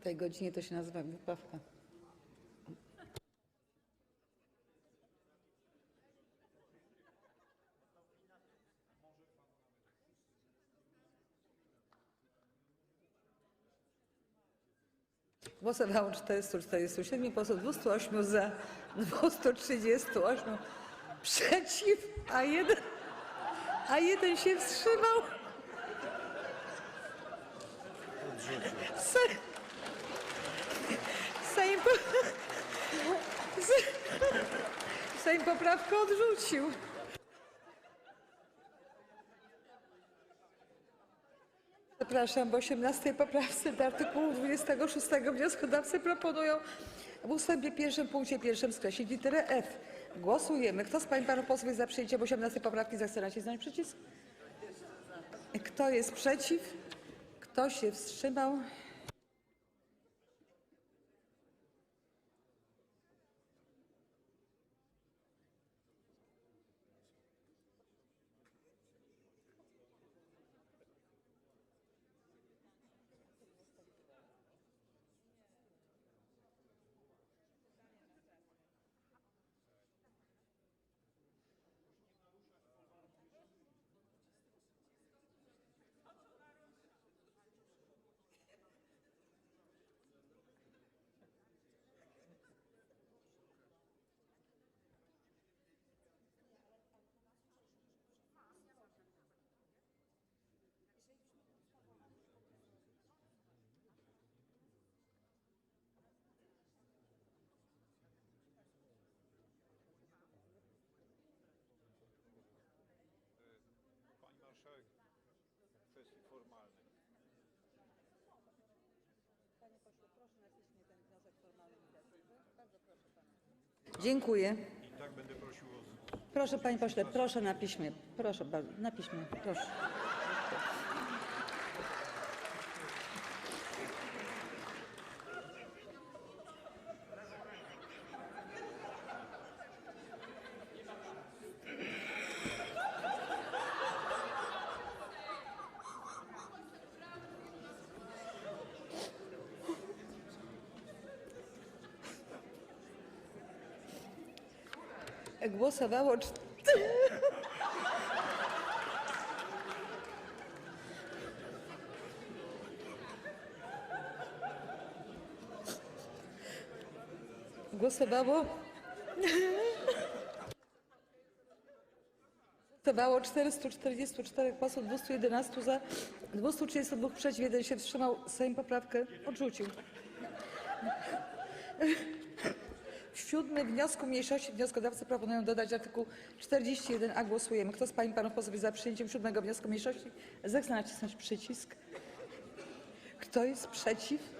tej godzinie to się nazywa wyprawka. Głosowało 447 posłów, 208 za, 238 przeciw, a jeden, a jeden się wstrzymał. Se- Sejm, po... Se- Sejm poprawkę odrzucił. Przepraszam, w 18 poprawce do artykułu 26 wnioskodawcy proponują w ustępie pierwszym punkcie pierwszym skreślić literę F. Głosujemy. Kto z pań panów posłów jest za przyjęciem 18 poprawki, zechce nacisnąć przycisk. Kto jest przeciw? Kto się wstrzymał? Kwestii formalnej. Dziękuję. I tak będę prosił o Proszę, panie pośle, proszę na piśmie. Proszę bardzo, na piśmie, proszę. Głosowało cztery. Głosowało. Głosowało 444 posłów, 211 za, 232 przeciw, 1 się wstrzymał. Sejm poprawkę odrzucił. W siódmym wniosku mniejszości wnioskodawcy proponują dodać artykuł 41a. Głosujemy. Kto z pań i panów posłów jest za przyjęciem siódmego wniosku mniejszości? Zechce nacisnąć przycisk. Kto jest przeciw?